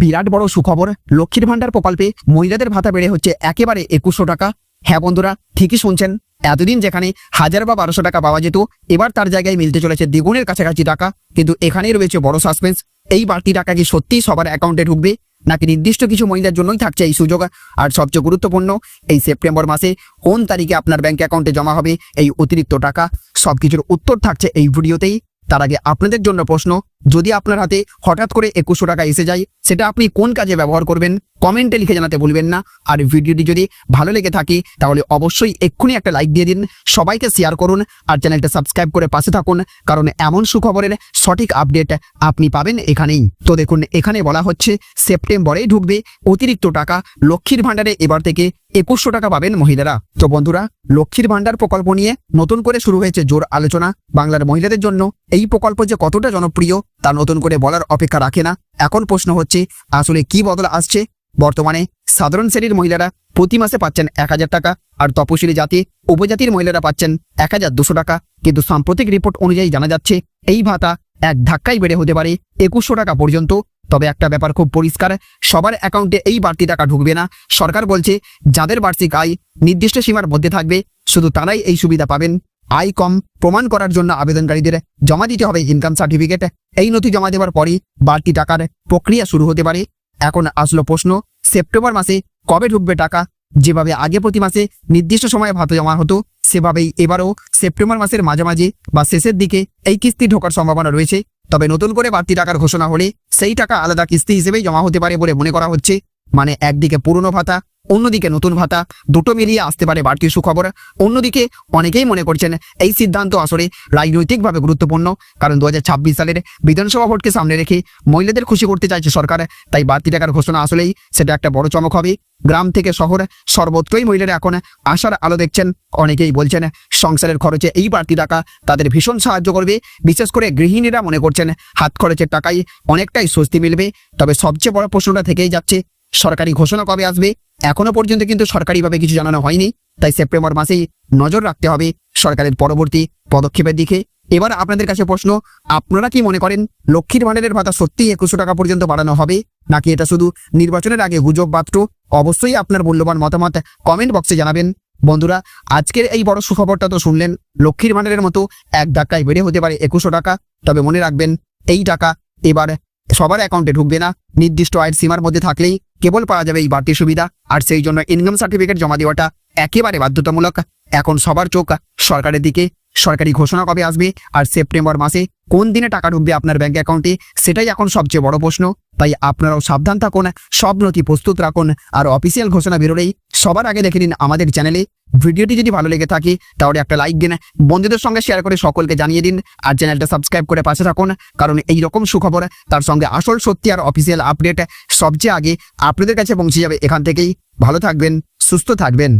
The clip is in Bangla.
বিরাট বড় সুখবর। লক্ষ্মীর ভান্ডার প্রকল্পে মহিলাদের ভাতা বেড়ে হচ্ছে একেবারে একুশশো টাকা। হ্যাঁ বন্ধুরা, ঠিকই শুনছেন। এতদিন যেখানে হাজার বা বারোশো টাকা পাওয়া যেত, এবার তার জায়গায় মিলতে চলেছে দ্বিগুণের কাছাকাছি টাকা। কিন্তু এখানেই রয়েছে বড় সাসপেন্স এই বাড়তি টাকা কি সত্যিই সবার অ্যাকাউন্টে ঢুকবে? নাকি নির্দিষ্ট কিছু মহিলার জন্যই থাকছে এই সুযোগ? আর সবচেয়ে গুরুত্বপূর্ণ, এই সেপ্টেম্বর মাসে কোন তারিখে আপনার ব্যাংক অ্যাকাউন্টে জমা হবে? এই অতিরিক্ত টাকা, সবকিছুর উত্তর থাকছে এই ভিডিওতেই তার আগে আপনাদের জন্য প্রশ্ন, যদি আপনার হাতে হঠাৎ করে একুশশো টাকা এসে যায়, সেটা আপনি কোন কাজে ব্যবহার করবেন? কমেন্টে লিখে জানাতে ভুলবেন না। আর ভিডিওটি যদি ভালো লেগে থাকে, তাহলে অবশ্যই এক্ষুনি একটা লাইক দিয়ে দিন, সবাইকে শেয়ার করুন, আর চ্যানেলটা সাবস্ক্রাইব করে পাশে থাকুন, কারণ এমন সুখবরের সঠিক আপডেট আপনি পাবেন এখানেই। তো দেখুন, এখানে বলা হচ্ছে সেপ্টেম্বরেই ঢুকবে অতিরিক্ত টাকা লক্ষ্মীর ভাণ্ডারে, এবার থেকে একুশশো টাকা পাবেন মহিলারা। তো বন্ধুরা, লক্ষ্মীর ভাণ্ডার প্রকল্প নিয়ে নতুন করে শুরু হয়েছে জোর আলোচনা বাংলার মহিলাদের জন্য। এই প্রকল্প যে কতটা জনপ্রিয়, তা নতুন করে বলার অপেক্ষা রাখে না। এখন প্রশ্ন হচ্ছে, আসলে কি বদল আসছে? বর্তমানে সাধারণ শ্রেণির মহিলারা প্রতি মাসে পাচ্ছেন এক হাজার টাকা, আর তপশিলি জাতি, উপজাতির মহিলারা পাচ্ছেন এক হাজার দুশো টাকা। কিন্তু সাম্প্রতিক রিপোর্ট অনুযায়ী জানা যাচ্ছে, এই ভাতা এক ধাক্কায় বেড়ে হতে পারে একুশশো টাকা পর্যন্ত। তবে একটা ব্যাপার খুব পরিষ্কার, সবার অ্যাকাউন্টে এই বাড়তি টাকা ঢুকবে না। সরকার বলছে, যাদের বার্ষিক আয় নির্দিষ্ট সীমার মধ্যে থাকবে, শুধু তারাই এই সুবিধা পাবেন। আয় কম প্রমাণ করার জন্য আবেদনকারীদের জমা দিতে হবে ইনকাম সার্টিফিকেট এই নথি জমা দেওয়ার পরই বাড়তি টাকার প্রক্রিয়া শুরু হতে পারে। এখন আসলো প্রশ্ন, সেপ্টেম্বর মাসে কবে ঢুকবে টাকা? যেভাবে আগে প্রতি মাসে নির্দিষ্ট সময়ে ভাতা জমা হতো, সেভাবেই এবারও সেপ্টেম্বর মাসের মাঝামাঝি বা শেষের দিকে এই কিস্তি ঢোকার সম্ভাবনা রয়েছে। তবে নতুন করে বাড়তি টাকার ঘোষণা হলে সেই টাকা আলাদা কিস্তি হিসেবেই জমা হতে পারে বলে মনে করা হচ্ছে। মানে একদিকে পুরনো ভাতা অন্যদিকে নতুন ভাতা দুটো মিলিয়ে আসতে পারে বাড়তি সুখবর। অন্যদিকে অনেকেই মনে করছেন এই সিদ্ধান্ত আসলে রাজনৈতিকভাবে গুরুত্বপূর্ণ, কারণ দু হাজার ছাব্বিশ সালের বিধানসভা ভোটকে সামনে রেখে মহিলাদের খুশি করতে চাইছে সরকার, তাই বাড়তি টাকার ঘোষণা আসলেই সেটা একটা বড় চমক হবে। গ্রাম থেকে শহর সর্বত্রই মহিলারা এখন আশার আলো দেখছেন। অনেকেই বলছেন সংসারের খরচে এই বাড়তি টাকা তাদের ভীষণ সাহায্য করবে। বিশেষ করে গৃহিণীরা মনে করছেন হাত খরচের টাকায় অনেকটাই স্বস্তি মিলবে। তবে সবচেয়ে বড় প্রশ্নটা থেকেই যাচ্ছে সরকারি ঘোষণা কবে আসবে? এখনও পর্যন্ত কিন্তু সরকারিভাবে কিছু জানানো হয়নি। তাই সেপ্টেম্বর মাসেই নজর রাখতে হবে সরকারের পরবর্তী পদক্ষেপের দিকে। এবার আপনাদের কাছে প্রশ্ন, আপনারা কি মনে করেন লক্ষ্মীর ভাণ্ডারের ভাতা সত্যিই একুশশো টাকা পর্যন্ত বাড়ানো হবে? নাকি এটা শুধু নির্বাচনের আগে গুজব মাত্র অবশ্যই আপনার মূল্যবান মতামত কমেন্ট বক্সে জানাবেন। বন্ধুরা, আজকের এই বড় সুখবরটা তো শুনলেন, লক্ষ্মীর ভাণ্ডারের মতো এক ধাক্কায় বেড়ে হতে পারে একুশশো টাকা। তবে মনে রাখবেন, এই টাকা এবার সবার অ্যাকাউন্টে ঢুকবে না। নির্দিষ্ট আয়ের সীমার মধ্যে থাকলেই কেবল পাওয়া যাবে এই বাড়তি সুবিধা। আর সেই জন্য ইনকাম সার্টিফিকেট জমা দেওয়াটা একেবারে বাধ্যতামূলক। এখন সবার চোখ সরকারের দিকে সরকারি ঘোষণা কবে আসবে আর সেপ্টেম্বর মাসে কোন দিনে টাকা ঢুকবে আপনার ব্যাঙ্ক অ্যাকাউন্টে সেটাই এখন সবচেয়ে বড় প্রশ্ন। তাই আপনারাও সাবধান থাকুন, সব নথি প্রস্তুত রাখুন আর অফিসিয়াল ঘোষণা বেরোলেই সবার আগে দেখে নিন আমাদের চ্যানেলে ভিডিওটি যদি ভালো লেগে থাকে তাহলে একটা লাইক দিন, বন্ধুদের সঙ্গে শেয়ার করে সকলকে জানিয়ে দিন আর চ্যানেলটা সাবস্ক্রাইব করে পাশে থাকুন, কারণ এই রকম সুখবর, তার সঙ্গে আসল সত্যি আর অফিসিয়াল আপডেট সবচেয়ে আগে আপনাদের কাছে পৌঁছে যাবে এখান থেকেই। ভালো থাকবেন, সুস্থ থাকবেন।